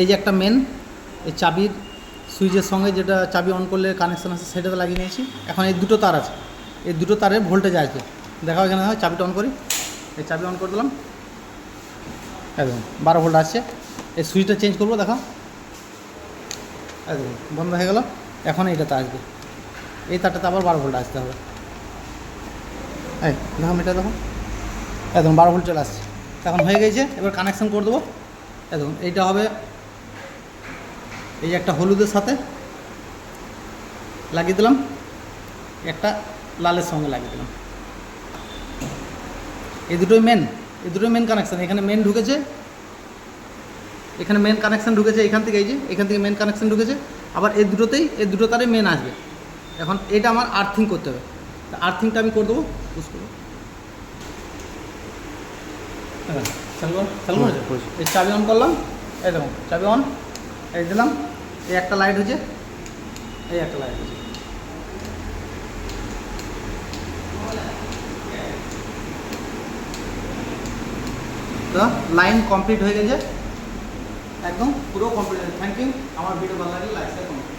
এই যে একটা মেন এই চাবির সুইচের সঙ্গে যেটা চাবি অন করলে কানেকশন আছে সেটাতে লাগিয়ে নিয়েছি। এখন এই দুটো তার আছে। এই দুটো তারের ভোল্টেজ আসবে দেখাও এখানে হয়, চাবিটা অন করি। এই চাবি অন করে দিলাম। একদম, বারো ভোল্ট আসছে। এই সুইচটা চেঞ্জ করব, দেখো। একদম, বন্ধ হয়ে গেল। এখন এইটাতে আসবে। এই তারটাতে আবার বারো ভোল্ট আসতে হবে। এই, দেখো এটা দেখো। একদম, বারো ভোল্ট চলে আসছে। এখন হয়ে গেছে, এবার কানেকশন করে দেবো। একদম, এইটা হবে এই যে একটা হলুদের সাথে লাগিয়ে দিলাম একটা লালের সঙ্গে লাগিয়ে দিলাম। এই দুটোই মেন এই দুটোই মেন কানেকশান এখানে মেন ঢুকেছে এখানে মেন কানেকশান ঢুকেছে এখান থেকে এই যে এখান থেকে মেন কানেকশান ঢুকেছে। আবার এই দুটোতেই এই দুটো তারে মেন আসবে। এখন এটা আমার আর্থিং করতে হবে। তা আর্থিংটা আমি করে দেবো পুশ করব। হ্যাঁ। এই চাবি অন করলাম এই দেখুন চাবি অন এই দিলাম, এই একটা লাইট হচ্ছে এই একটা লাইট হচ্ছে তো লাইন কমপ্লিট হয়ে গেছে, একদম পুরো কমপ্লিট থ্যাংক ইউ আমার ভিডিও ভালো লাগলে লাইক শেয়ার কমেন্ট